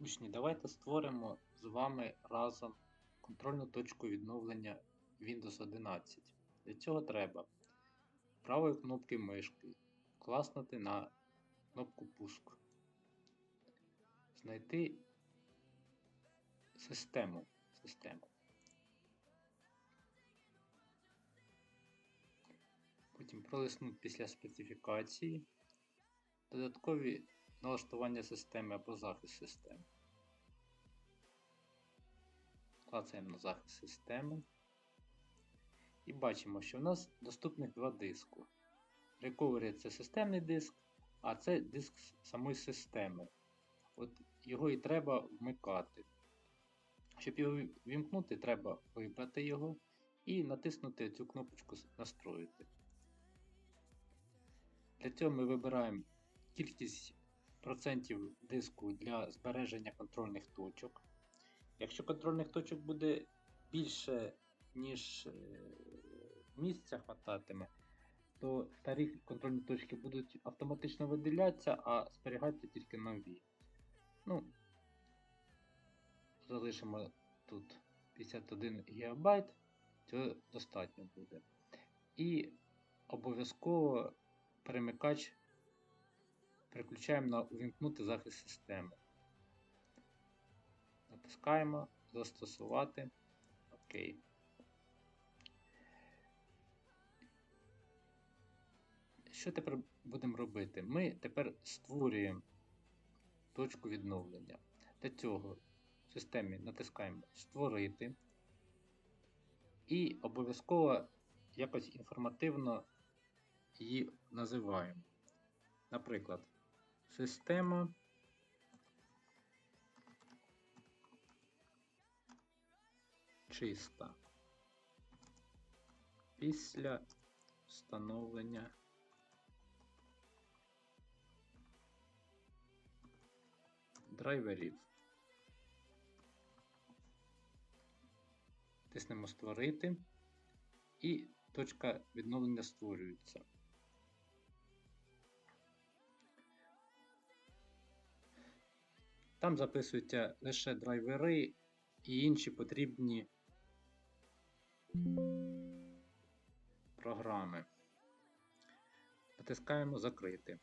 Учні, давайте створимо з вами разом контрольну точку відновлення Windows 11. Для цього треба правою кнопки мишки класнути на кнопку пуск, знайти систему. систему. Потім пролиснути після специфікації, додаткові налаштування системи або захист системи. Клацаємо на захист системи. І бачимо, що в нас доступних два диску. Recovery це системний диск, а це диск самої системи. От Його і треба вмикати. Щоб його вімкнути, треба вибрати його і натиснути цю кнопочку Настроїти. Для цього ми вибираємо кількість процентів диску для збереження контрольних точок. Якщо контрольних точок буде більше, ніж е, місця хвататиме, то старі контрольні точки будуть автоматично виділятися, а зберігатися тільки нові. Ну, залишимо тут 51 ГБ, цього достатньо буде. І обов'язково перемикач переключаємо на увімкнути захист системи. Натискаємо Застосувати. Окей. Що тепер будемо робити? Ми тепер створюємо точку відновлення. Для цього в системі натискаємо Створити і обов'язково якось інформативно її називаємо. Наприклад, система чиста після встановлення драйверів. Тиснемо Створити і точка відновлення створюється. Там записуються лише драйвери і інші потрібні програми. Натискаємо Закрити.